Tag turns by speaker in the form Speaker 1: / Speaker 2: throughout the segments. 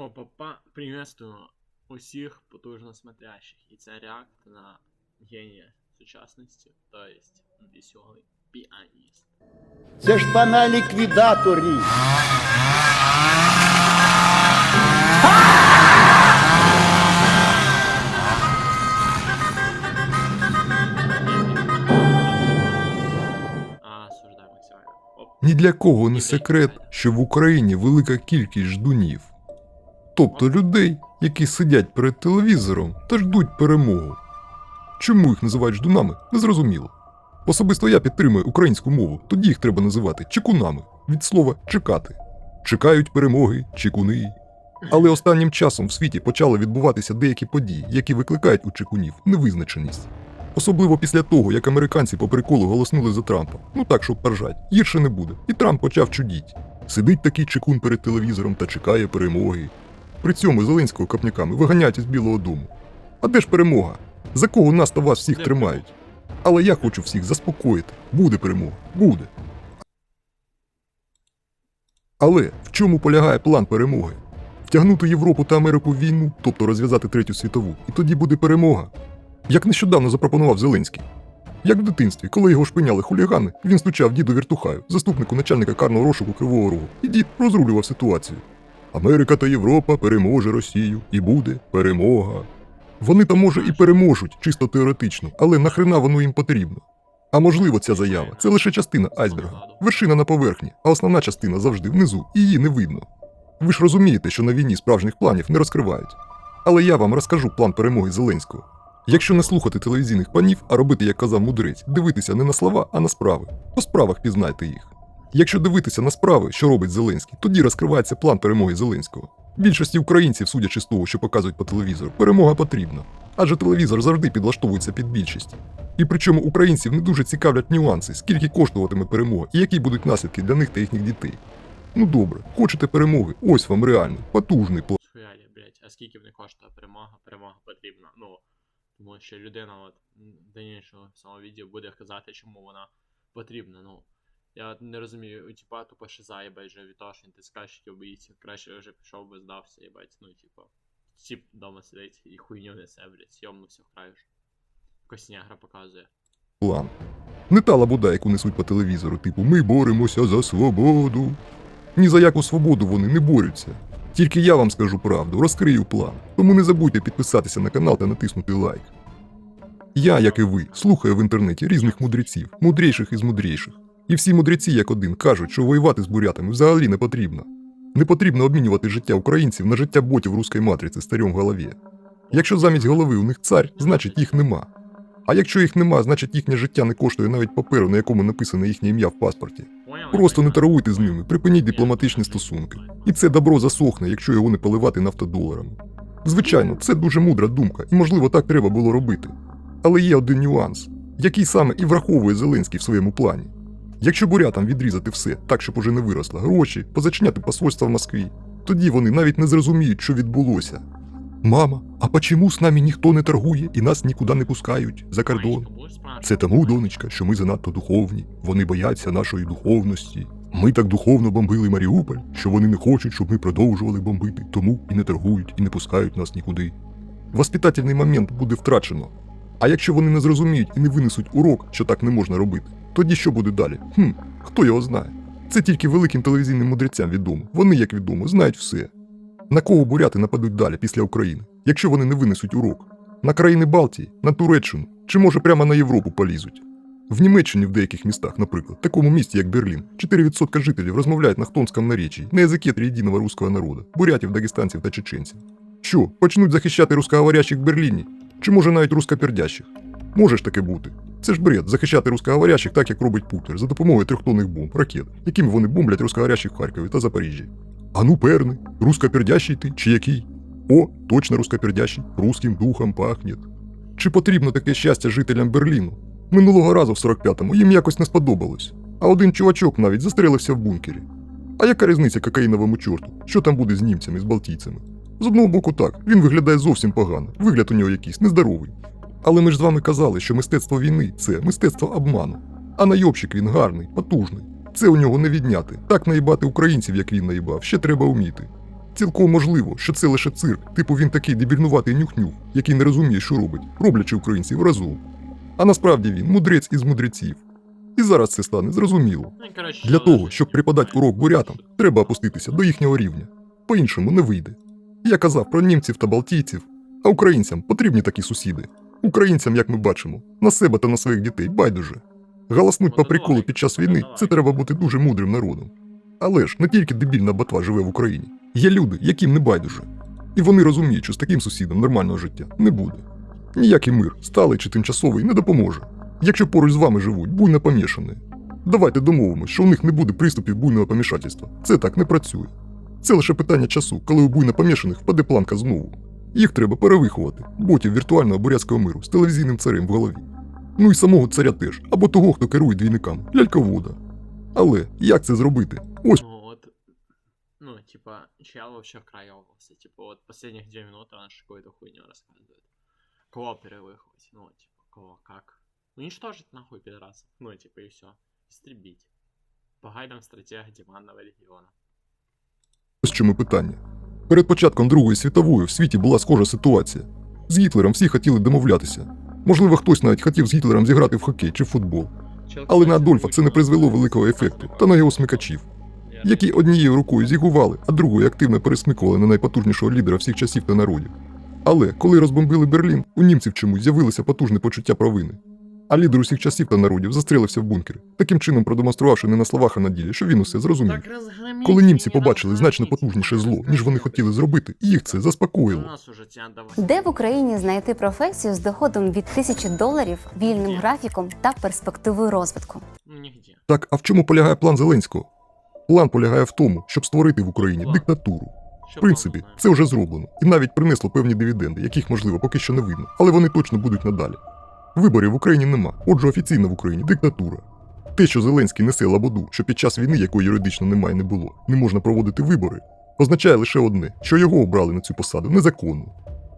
Speaker 1: Опа-па, приветствую усіх потужно смотрящих. І це реакт на генія сучасності, то есть веселий піаніст.
Speaker 2: Це ж пана ліквідаторі.
Speaker 3: Ні для кого не секрет, що в Україні велика кількість ждунів. Тобто людей, які сидять перед телевізором та ждуть перемогу. Чому їх називають ждунами, незрозуміло. Особисто я підтримую українську мову, тоді їх треба називати чекунами від слова чекати. Чекають перемоги, чекуни. Але останнім часом в світі почали відбуватися деякі події, які викликають у чекунів невизначеність. Особливо після того, як американці по приколу голоснули за Трампа. Ну так, щоб поржать. Гірше не буде. І Трамп почав чудіть. Сидить такий чекун перед телевізором та чекає перемоги. При цьому Зеленського копняками виганяють із Білого Дому. А де ж перемога? За кого нас та вас всіх тримають? Але я хочу всіх заспокоїти. Буде перемога, буде. Але в чому полягає план перемоги? Втягнути Європу та Америку в війну, тобто розв'язати третю світову, і тоді буде перемога. Як нещодавно запропонував Зеленський. Як в дитинстві, коли його шпиняли хулігани, він стучав діду Віртухаю, заступнику начальника карного розшуку Кривого Рогу, і дід розрулював ситуацію. Америка та Європа переможе Росію, і буде перемога. Вони там може і переможуть, чисто теоретично, але нахрена воно їм потрібно? А можливо, ця заява це лише частина айсберга, вершина на поверхні, а основна частина завжди внизу, і її не видно. Ви ж розумієте, що на війні справжніх планів не розкривають. Але я вам розкажу план перемоги Зеленського. Якщо не слухати телевізійних панів, а робити, як казав мудрець, дивитися не на слова, а на справи, по справах пізнайте їх. Якщо дивитися на справи, що робить Зеленський, тоді розкривається план перемоги Зеленського. Більшості українців, судячи з того, що показують по телевізору, перемога потрібна. Адже телевізор завжди підлаштовується під більшість. І причому українців не дуже цікавлять нюанси, скільки коштуватиме перемога і які будуть наслідки для них та їхніх дітей. Ну добре, хочете перемоги? Ось вам реально, потужний план.
Speaker 1: Схуялі, блять, а скільки вони коштує перемога? Перемога потрібна. Ну, тому що людина от до в відео буде казати, чому вона потрібна. Ну, я не розумію, типа тупо шиза, їбать, вже від того, що він тискальщиків боїться. Краще вже пішов би здався, їбать, ну, типа. Тіп дома сидить і хуйню несе, блять, сьомнувся в краю. Коснягра показує.
Speaker 3: план. Не та лабуда, яку несуть по телевізору, типу Ми боремося за свободу. Ні за яку свободу вони не борються. Тільки я вам скажу правду, розкрию план. Тому не забудьте підписатися на канал та натиснути лайк. Я, як і ви, слухаю в інтернеті різних мудреців, мудріших із мудріших. І всі мудреці, як один, кажуть, що воювати з бурятами взагалі не потрібно. Не потрібно обмінювати життя українців на життя ботів руської матриці старьом голові. Якщо замість голови у них цар, значить їх нема. А якщо їх нема, значить їхнє життя не коштує навіть паперу, на якому написане їхнє ім'я в паспорті. Просто не торгуйте з ними, припиніть дипломатичні стосунки. І це добро засохне, якщо його не поливати нафтодоларами. Звичайно, це дуже мудра думка, і можливо так треба було робити. Але є один нюанс, який саме і враховує Зеленський в своєму плані. Якщо бурятам відрізати все так, щоб уже не виросло гроші, позачиняти посольства в Москві, тоді вони навіть не зрозуміють, що відбулося. Мама, а почему з нами ніхто не торгує і нас нікуди не пускають за кордон? Це тому, донечка, що ми занадто духовні, вони бояться нашої духовності. Ми так духовно бомбили Маріуполь, що вони не хочуть, щоб ми продовжували бомбити, тому і не торгують, і не пускають нас нікуди. Воспитательний момент буде втрачено. А якщо вони не зрозуміють і не винесуть урок, що так не можна робити, тоді що буде далі? Хм, хто його знає? Це тільки великим телевізійним мудрецям відомо. Вони, як відомо, знають все. На кого буряти нападуть далі після України, якщо вони не винесуть урок? На країни Балтії, на Туреччину чи може прямо на Європу полізуть. В Німеччині в деяких містах, наприклад, такому місті, як Берлін, 4% жителів розмовляють на хтонському наречії, на язикі триєдиного руського народу, бурятів, дагестанців та чеченців. Що, почнуть захищати русскоговорящих в Берліні? Чи може навіть рускопердящих? Може ж таке бути. Це ж бред захищати русскоговорящих так, як робить Путлер, за допомогою трьохтонних бомб, ракет, якими вони бомблять русскоговорящих в Харкові та Запоріжжі. А ну перни, рускопердящий ти чи який? О, точно рускопердящий, русським духом пахнет. Чи потрібно таке щастя жителям Берліну? Минулого разу в 45-му їм якось не сподобалось. А один чувачок навіть застрелився в бункері. А яка різниця кокаїновому чорту? Що там буде з німцями, з балтійцями? З одного боку так, він виглядає зовсім погано, вигляд у нього якийсь нездоровий. Але ми ж з вами казали, що мистецтво війни це мистецтво обману. А найобщик він гарний, потужний. Це у нього не відняти. Так наїбати українців, як він наїбав, ще треба вміти. Цілком можливо, що це лише цирк, типу він такий дебільнуватий нюх-нюх, який не розуміє, що робить, роблячи українців разом. А насправді він мудрець із мудреців. І зараз це стане зрозуміло. Для того, щоб
Speaker 1: я
Speaker 3: преподати урок бурятам, треба опуститися до їхнього рівня. По-іншому не вийде. Я казав про німців та балтійців, а українцям потрібні такі сусіди. Українцям, як ми бачимо, на себе та на своїх дітей байдуже. Галаснуть
Speaker 1: Ну,
Speaker 3: по приколу під час війни це треба бути дуже мудрим народом. Але ж не тільки дебільна ботва живе в Україні. Є люди, яким не байдуже. І вони розуміють, що з таким сусідом нормального життя не буде. Ніякий мир, сталий чи тимчасовий, не допоможе. Якщо поруч з вами живуть буйно помішані. Давайте домовимося, що у них не буде приступів буйного помішательства. Це так не працює. Це лише питання часу, коли у буйно помішаних впаде планка знову. Їх треба перевиховати, ботів віртуального бурятського миру з телевізійним царем в голові. Ну і самого царя теж, або того, хто керує двійниками, ляльковода. Але як це зробити? Ось
Speaker 1: Ну, вот, ну, типа, чел вообще вкраивался. Типа, вот последних две минуты он же какую-то хуйню рассказывает. Кого перевыховать? Ну, типа, кого, как? Уничтожить нахуй пидорасов. Ну, типа, и все. Истребить. По гайдам стратега Диманного легиона.
Speaker 3: Ось чому питання. Перед початком Другої світової в світі була схожа ситуація. З Гітлером всі хотіли домовлятися. Можливо, хтось навіть хотів з Гітлером зіграти в хокей чи в футбол. Але на Адольфа це не призвело великого ефекту та на його смикачів, які однією рукою зігували, а другою активно пересмикували на найпотужнішого лідера всіх часів та народів. Але коли розбомбили Берлін, у німців чомусь з'явилося потужне почуття провини. А лідер усіх часів та народів застрелився в бункері, таким чином продемонструвавши не на словах, а на ділі, що він усе зрозумів. Коли німці побачили значно потужніше зло, ніж вони хотіли зробити, їх це заспокоїло.
Speaker 4: Де в Україні знайти професію з доходом від тисячі доларів, вільним графіком та перспективою розвитку?
Speaker 1: Ну.
Speaker 3: Так, а в чому полягає план Зеленського? План полягає в тому, щоб створити в Україні диктатуру. В принципі, це вже зроблено і навіть принесло певні дивіденди, яких можливо поки що не видно, але вони точно будуть надалі. Виборів в Україні нема, отже, офіційно в Україні диктатура. Те, що Зеленський несе лабуду, що під час війни, якої юридично немає, не було, не можна проводити вибори, означає лише одне, що його обрали на цю посаду незаконно.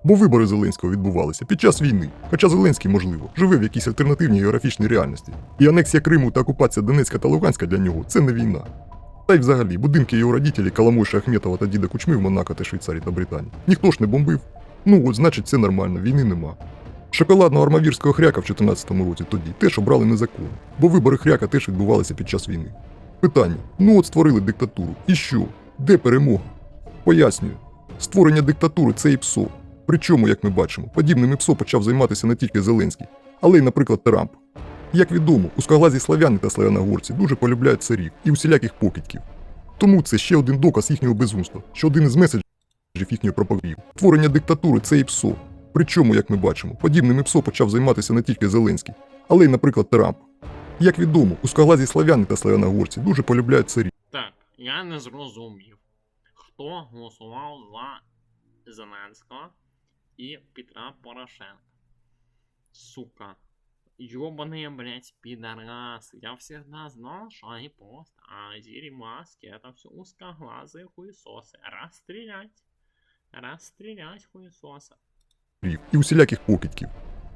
Speaker 3: Бо вибори Зеленського відбувалися під час війни, хоча Зеленський, можливо, живе в якійсь альтернативній географічній реальності. І анексія Криму та окупація Донецька та Луганська для нього це не війна. Та й взагалі, будинки його родителі Каламойша Ахметова та діда Кучми в Монако та Швейцарії та Британії. Ніхто ж не бомбив. Ну от, значить, це нормально, війни нема. Шоколадного армавірського хряка в 14-му році тоді теж обрали незаконно, бо вибори хряка теж відбувалися під час війни. Питання: ну от створили диктатуру. І що? Де перемога? Пояснюю, створення диктатури це ІПСО. Причому, як ми бачимо, подібним ІПСО почав займатися не тільки Зеленський, але й, наприклад, Трамп. Як відомо, ускоглазі славяни та славяногорці дуже полюбляють царів і усіляких покидьків. Тому це ще один доказ їхнього безумства, що один із меседжів їхньої пропаганди. Створення диктатури це ІПСО. Причому, як ми бачимо, подібним ІПСО почав займатися не тільки Зеленський, але й, наприклад, Трамп. Як відомо, ускоглазі славяни та славяногорці дуже полюбляють царів.
Speaker 1: Так, я не зрозумів, хто голосував за Зеленського і Петра Порошенка. Сука. Ёбаные, блядь, пидорасы. Я всегда знал, что они просто азери маски. Это все узкоглазые хуесосы. Расстрелять. Расстрелять хуесоса.
Speaker 3: і усіляких покидьків.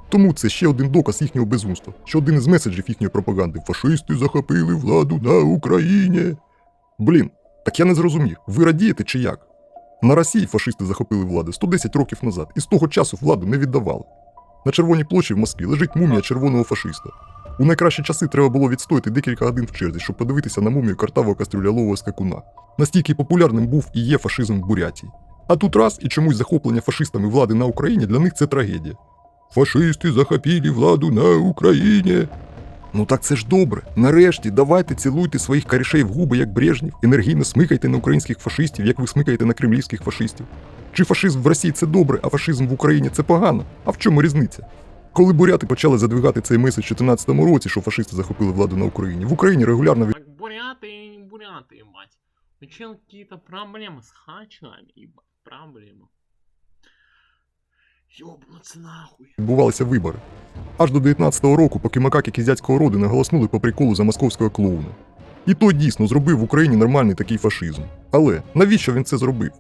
Speaker 3: Тому це ще один доказ їхнього безумства, що один із меседжів їхньої пропаганди фашисти захопили владу на Україні. Блін, так я не зрозумів, ви радієте чи як? На Росії фашисти захопили владу 110 років назад, і з того часу владу не віддавали. На Червоній площі в Москві лежить мумія червоного фашиста. У найкращі часи треба було відстояти декілька годин в черзі, щоб подивитися на мумію картавого кастрюлялового скакуна. Настільки популярним був і є фашизм в Бурятії. А тут раз і чомусь захоплення фашистами влади на Україні для них це трагедія. Фашисти захопили владу на Україні. Ну так це ж добре. Нарешті давайте цілуйте своїх корішей в губи, як Брежнєв, енергійно смикайте на українських фашистів, як ви смикаєте на кремлівських фашистів. Чи фашизм в Росії це добре, а фашизм в Україні це погано? А в чому різниця? Коли буряти почали задвигати цей меседж у 2014 році, що фашисти захопили владу на Україні, в Україні регулярно від...
Speaker 1: Так буряты и не буряты, ебать. У чел какие-то проблемы с хачами, ебать. Проблемы. Ёбнуться нахуй.
Speaker 3: відбувалися вибори. Аж до 19-го року, поки макаки кізяцького роду не голоснули по приколу за московського клоуна. І той дійсно зробив в Україні нормальний такий фашизм. Але навіщо він це зробив?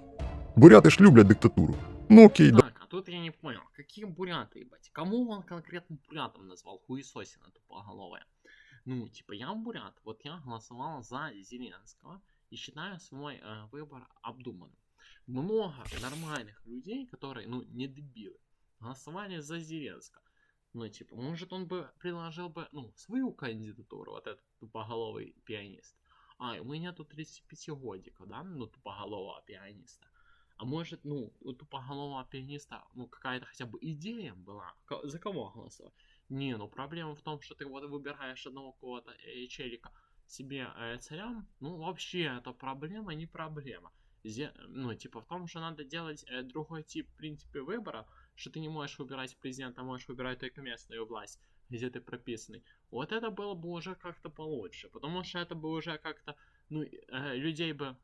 Speaker 3: Буряти ж люблять диктатуру. Ну окей, да.
Speaker 1: Так, а тут я не понял, какие буряты, ебать? Кому он конкретно бурятом назвал? Хуесосина тупоголовая. Ну, типа, я бурят, вот я голосовал за Зеленского и считаю свой э, выбор обдуманным. Много нормальных людей, которые, ну, не дебилы, голосовали за Зеленского. Ну, типа, может, он бы предложил бы, ну, свою кандидатуру, вот этот тупоголовый пианист. А, у меня тут 35 годика, да, ну, тупоголового пианиста. А может, ну, у тупоголового пианиста, ну, какая-то хотя бы идея была, за кого голосовать? Не, ну, проблема в том, что ты вот выбираешь одного кого-то э, челика себе э, царям, ну, вообще, это проблема, не проблема. Ну, типа, в том, что надо делать э, другой тип, в принципе, выбора, что ты не можешь выбирать президента, а можешь выбирать только местную власть, где ты прописанный. Вот это было бы уже как-то получше, потому что это бы уже как-то, ну, э, людей бы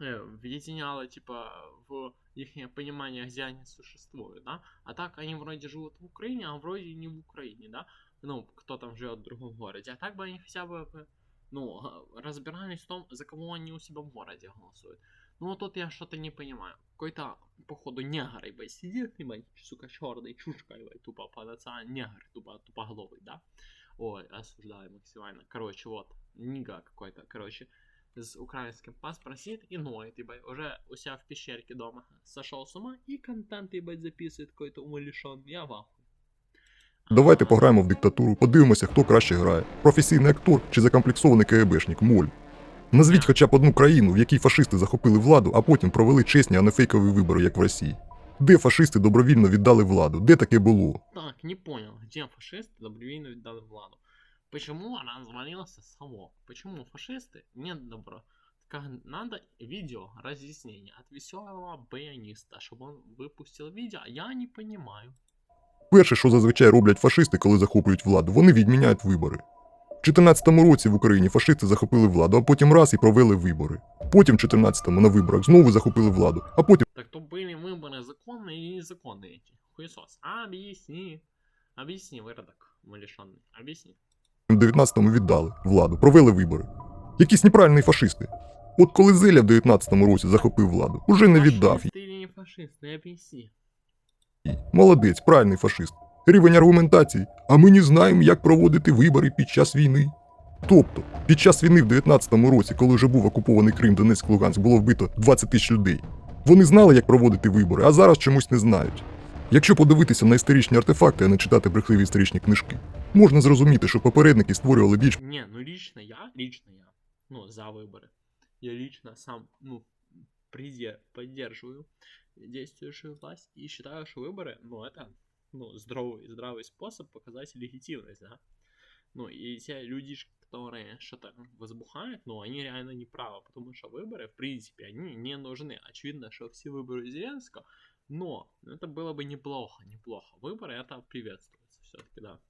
Speaker 1: э, объединяло, типа, в их понимание, где они существуют, да? А так они вроде живут в Украине, а вроде не в Украине, да? Ну, кто там живет в другом городе. А так бы они хотя бы, ну, э, разбирались в том, за кого они у себя в городе голосуют. Ну, вот тут я что-то не понимаю. Какой-то, походу, негр, ебать, сидит, ебать, сука, черный, чушка, ебать, тупо по национальному, негр, тупо, тупоголовый, да? Ой, осуждаю максимально. Короче, вот, нига какой-то, короче, с украинским паспортом сидит и ноет, ебать, уже у себя в пещерке дома сошел с ума и контент, ебать, записывает какой-то умалишен. Я в ахуе.
Speaker 3: Давайте пограємо в диктатуру, подивимося, хто краще грає: професійний актор чи закомплексований КГБшник Моль. Назвіть хоча б одну країну, в якій фашисти захопили владу, а потім провели чесні, а не фейкові вибори, як в Росії. Де фашисти добровільно віддали владу? Де таке було?
Speaker 1: Так, не понял, где фашисты добровольно віддали владу? Почему развалился совок? Почему фашисты не добро? Как надо видео разъяснение от веселого баяниста, чтобы он выпустил видео, я не понимаю.
Speaker 3: Перше, що зазвичай роблять фашисти, коли захоплюють владу, вони відміняють вибори. В 14-му році в Україні фашисти захопили владу, а потім раз і провели вибори. Потім в 14-му на виборах знову захопили владу, а потім
Speaker 1: Так то были выборы законные или незаконные эти? Хуесос. Объясни. Объясни, выродок малишенный. Объясни.
Speaker 3: в 19-му віддали владу, провели вибори. Якісь неправильні фашисти. От коли Зеля в 19-му році захопив владу, уже не віддав
Speaker 1: Фашист или не фашист? Ну объясни.
Speaker 3: їй. Молодець, правильний фашист. Рівень аргументації, а ми не знаємо, як проводити вибори під час війни. Тобто, під час війни в 19-му році, коли вже був окупований Крим, Донецьк, Луганськ, було вбито 20 тисяч людей. Вони знали, як проводити вибори, а зараз чомусь не знають. Якщо подивитися на історичні артефакти, а не читати брехливі історичні книжки, можна зрозуміти, що попередники створювали більш
Speaker 1: Не, ну лично я, лично я, ну, за выборы. Я лично сам, ну, приде, поддерживаю действующую власть и считаю, что выборы, ну, это, ну, здоровый, здравый способ показать легитимность, да. Ну, и те люди, которые что-то возбухают, ну, они реально не правы, потому что выборы, в принципе, они не нужны. Очевидно, что все выборы Зеленского, но это было бы неплохо, неплохо. Выборы это приветствуется все-таки, да.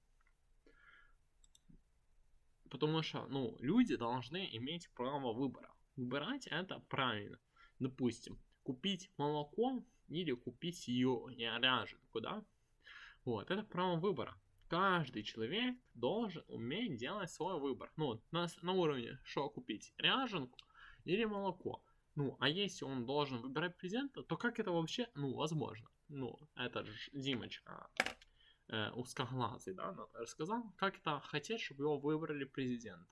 Speaker 1: Потому что, ну, люди должны иметь право выбора. Выбирать это правильно. Допустим, купить молоко или купить ее ряженку, да? Вот, это право выбора. Каждый человек должен уметь делать свой выбор. Ну, вот на, с- на уровне, что купить, ряженку или молоко. Ну, а если он должен выбирать президента, то как это вообще, ну, возможно? Ну, это же Димочка, э, узкоглазый, да, нам рассказал, как это хотеть, чтобы его выбрали президента.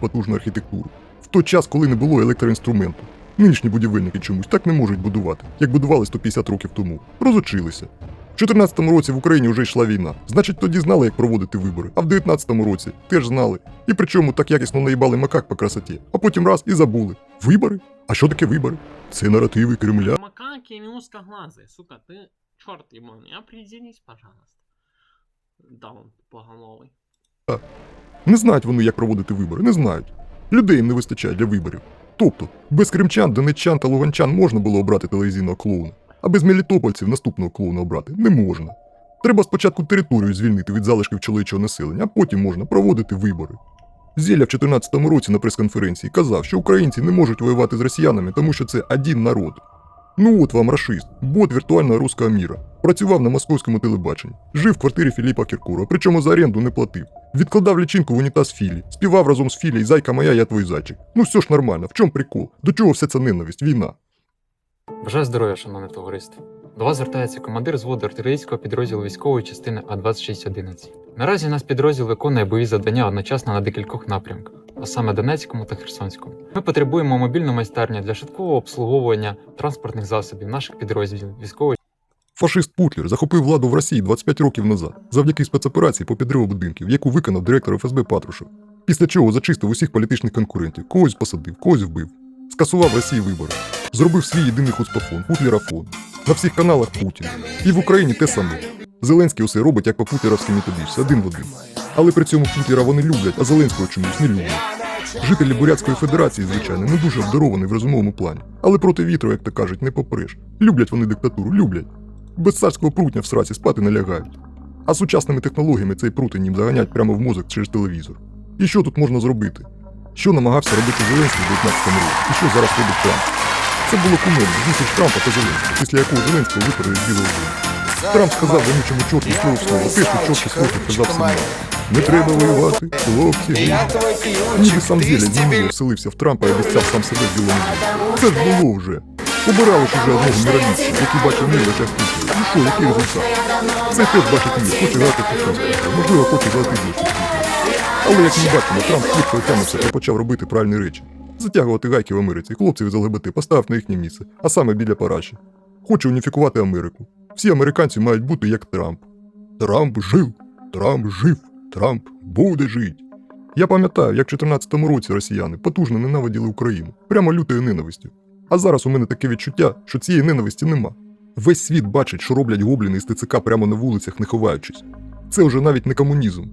Speaker 3: потужну архітектуру. В той час, коли не було електроінструменту. Нинішні будівельники чомусь так не можуть будувати, як будували 150 років тому. Розучилися. В 14-му році в Україні вже йшла війна. Значить, тоді знали, як проводити вибори. А в 19-му році теж знали. І причому так якісно наїбали макак по красоті, а потім раз і забули. Вибори? А що таке вибори? Це наративи Кремля.
Speaker 1: Макаки не узкоглазые, сука, ты черт ебаный, определись, пожалуйста. Да, он поголовый.
Speaker 3: Не знають вони, як проводити вибори, не знають. Людей їм не вистачає для виборів. Тобто, без кримчан, донеччан та луганчан можна було обрати телевізійного клоуна, а без мелітопольців наступного клоуна обрати не можна. Треба спочатку територію звільнити від залишків чоловічого населення, а потім можна проводити вибори. Зєля в 2014 році на прес-конференції казав, що українці не можуть воювати з росіянами, тому що це один народ. Ну от вам рашист, бот віртуального руського міра. Працював на московському телебаченні, жив в квартирі Філіпа Кіркора, причому за оренду не платив. Відкладав лічинку в унітаз Філі, співав разом з Філі «Зайка моя, я твій зайчик». Ну все ж нормально, в чому прикол? До чого вся ця ненависть, війна?
Speaker 5: Бажаю здоров'я, шановне товариство. До вас звертається командир зводу артилерійського підрозділу військової частини А2611. Наразі наш підрозділ виконує бойові завдання одночасно на декількох напрямках. а саме Донецькому та Херсонському. Ми потребуємо мобільну майстерню для швидкого обслуговування транспортних засобів наших підрозділів, військової
Speaker 3: Фашист Путлер захопив владу в Росії 25 років назад завдяки спецоперації по підриву будинків, яку виконав директор ФСБ Патрушев. Після чого зачистив усіх політичних конкурентів, когось посадив, когось вбив, скасував Росії вибори, зробив свій єдиний хуцпафон, Путлерафон. На всіх каналах Путін. І в Україні те саме. Зеленський усе робить як по путлеровській методичці, один в один. Але при цьому Путлера вони люблять, а Зеленського чомусь не люблять. Жителі Бурятської Федерації, звичайно, не дуже обдаровані в розумовому плані. Але проти вітру, як то кажуть, не попреш. Люблять вони диктатуру, люблять. Без царського прутня в сраці спати не лягають. А сучасними технологіями цей прутень їм заганять прямо в мозок через телевізор. І що тут можна зробити? Що намагався робити Зеленський в 19 році, і що зараз робить Трамп? Це було кумедно, зустріч Трампа та Зеленського, після якого Зеленського випередив білого дому. Трамп сказав вонючому чорту слово в слово, те, що чорт слухи казав сам. Не треба воювати, хлопці. гей». Ніби сам Зелень знову вселився в Трампа і обіцяв сам себе в білому домі. Це ж було вже. Обирали ж уже одного міровіця, який бачив мир в очах Ну що, який результат? Це теж бачить мир, хоче грати Путінську, можливо, хоче грати Путіна. Але як ми бачимо, Трамп швидко отямився та почав робити правильні речі. Затягувати гайки в Америці, хлопців із ЛГБТ поставив на їхнє місце, а саме біля параші. Хоче уніфікувати Америку. Всі американці мають бути як Трамп. Трамп жив, Трамп жив, Трамп буде жить. Я пам'ятаю, як в 2014 році росіяни потужно ненавиділи Україну, прямо лютою ненавистю. А зараз у мене таке відчуття, що цієї ненависті нема. Весь світ бачить, що роблять гобліни з ТЦК прямо на вулицях, не ховаючись. Це вже навіть не комунізм.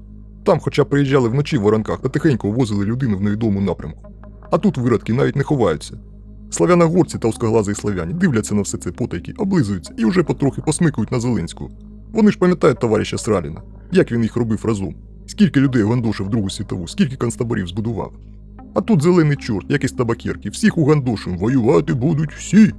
Speaker 3: Там, хоча приїжджали вночі в воронках та тихенько возили людину в невідомому напрямку. А тут виродки навіть не ховаються. Славяногорці та узкоглазі славяні дивляться на все це потайки, облизуються і вже потрохи посмикують на Зеленського. Вони ж пам'ятають товариша Сраліна, як він їх робив разом, скільки людей гандошив Другу світову, скільки концтаборів збудував. А тут зелений чорт, як із табакерки, всіх угандошим, воювати будуть всі.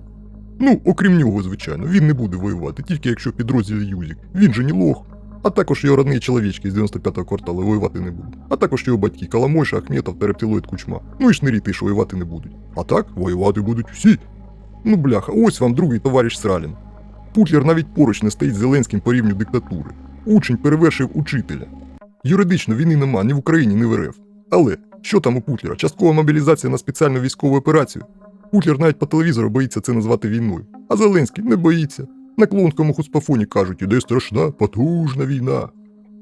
Speaker 3: Ну, окрім нього, звичайно, він не буде воювати, тільки якщо в підрозділі Юзік. Він же не лох. А також його родні чоловічки з 95-го кварталу воювати не будуть. А також його батьки Каламойша, Ахметов та рептилоїд Кучма. Ну і шнирі теж воювати не будуть. А так, воювати будуть всі. Ну бляха, ось вам другий товариш Сралін. Путлер навіть поруч не стоїть Зеленським по рівню диктатури. Учень перевершив учителя. Юридично війни нема ні в Україні, ні в РФ. Але що там у Путлера? Часткова мобілізація на спеціальну військову операцію. Путлер навіть по телевізору боїться це назвати війною. А Зеленський не боїться. На клоунському хуцпафоні кажуть, іде страшна, потужна війна.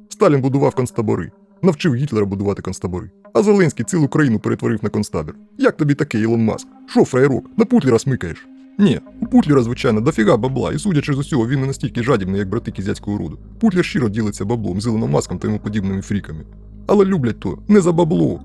Speaker 3: Сталін будував концтабори, навчив Гітлера будувати концтабори. А Зеленський цілу країну перетворив на концтабір. Як тобі такий Ілон Маск? Що, фраєрок, на Путлера смикаєш? Ні, у Путлера, звичайно, дофіга бабла, і судячи з усього, він не настільки жадібний, як брати кізяцького роду. Путлер щиро ділиться баблом з Маском та йому подібними фріками. Але люблять то не за бабло,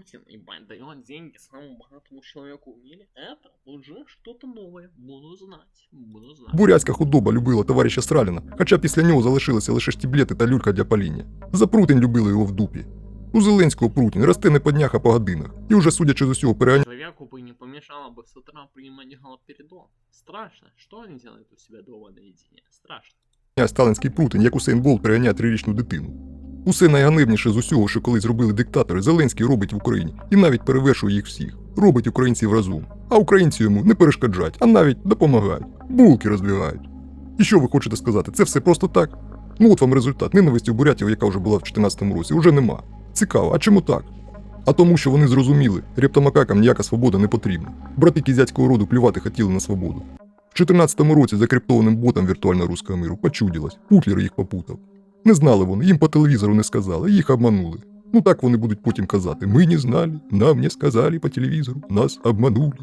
Speaker 1: Путин, ебать, дает деньги самому богатому человеку в мире. Это уже что-то новое. Буду знать. Буду знать.
Speaker 3: Бурятська худоба любила товариша Страліна, хоча після нього залишилися лише штіблети та люлька для паління. За прутень любили його в дупі. У Зеленського прутень росте не по днях, а по годинах. І вже судячи з усього переганяє
Speaker 1: Человеку бы не помешало бы с утра принимать галоперидол. Страшно. Что они делают у себя дома наедине? Страшно.
Speaker 3: сталінський прутень, як Усейн Болт переганяє трирічну дитину. Усе найганебніше з усього, що колись зробили диктатори, Зеленський робить в Україні і навіть перевершує їх всіх. Робить українців разом. А українці йому не перешкоджають, а навіть допомагають. Булки роздвигають. І що ви хочете сказати? Це все просто так? Ну от вам результат. Ненависті у бурятів, яка вже була в 2014 році, уже нема. Цікаво, а чому так? А тому, що вони зрозуміли, рептомакакам ніяка свобода не потрібна. Брати кізяцького роду плювати хотіли на свободу. В 2014 році закриптованим ботам віртуально руського миру почудилось, Путлер їх попутав. Не знали вони, їм по телевізору не сказали, їх обманули. Ну так вони будуть потім казати: ми не знали, нам не сказали по телевізору, нас обманули.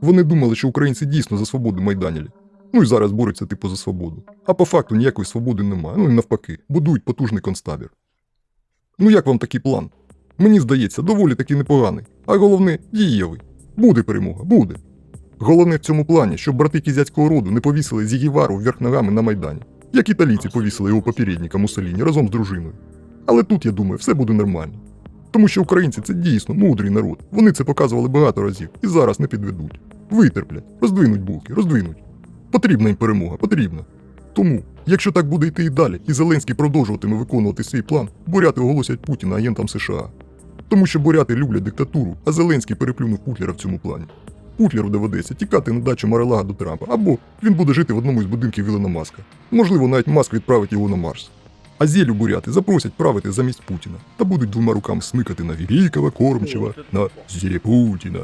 Speaker 3: Вони думали, що українці дійсно за свободу майданілі. Ну і зараз борються типу за свободу. А по факту ніякої свободи немає. Ну і навпаки, будують потужний концтабір. Ну як вам такий план? Мені здається, доволі таки непоганий. А головне, дієвий. Буде перемога, буде. Головне в цьому плані, щоб брати кізяцького роду не повісили Зігівару вверх ногами на Майдані, як італійці повісили його попередника Муссоліні разом з дружиною. Але тут, я думаю, все буде нормально. Тому що українці це дійсно мудрий народ. Вони це показували багато разів і зараз не підведуть. Витерплять, роздвинуть булки, роздвинуть. Потрібна їм перемога, потрібна. Тому, якщо так буде йти і далі, і Зеленський продовжуватиме виконувати свій план, буряти оголосять Путіна агентам США. Тому що буряти люблять диктатуру, а Зеленський переплюнув Путлера в цьому плані. Путлеру доведеться тікати на дачу Марелага до Трампа, або він буде жити в одному із будинків Ілона Маска. Можливо, навіть Маск відправить його на Марс. А зелю буряти запросять правити замість Путіна та будуть двома руками смикати на великого кормчого, на зілі Путіна.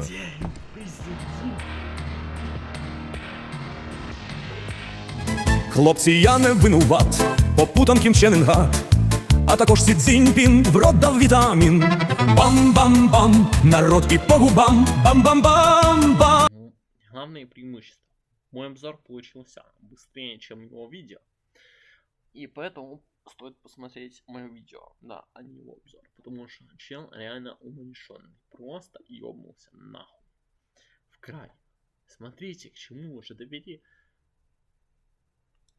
Speaker 6: Хлопці, я не винуват, попутан Кім Чен Ін Гак, а також Сі Цзіньпін в рот дав вітамін. Бам-бам-бам, народ і по губам, бам-бам-бам-бам.
Speaker 1: Главное преимущество. Мой обзор получился быстрее, чем его видео. И поэтому стоит посмотреть мое видео, да, а не его обзор. Потому что чел реально умалишенный. Просто ёбнулся нахуй. В край. Смотрите, к чему уже довели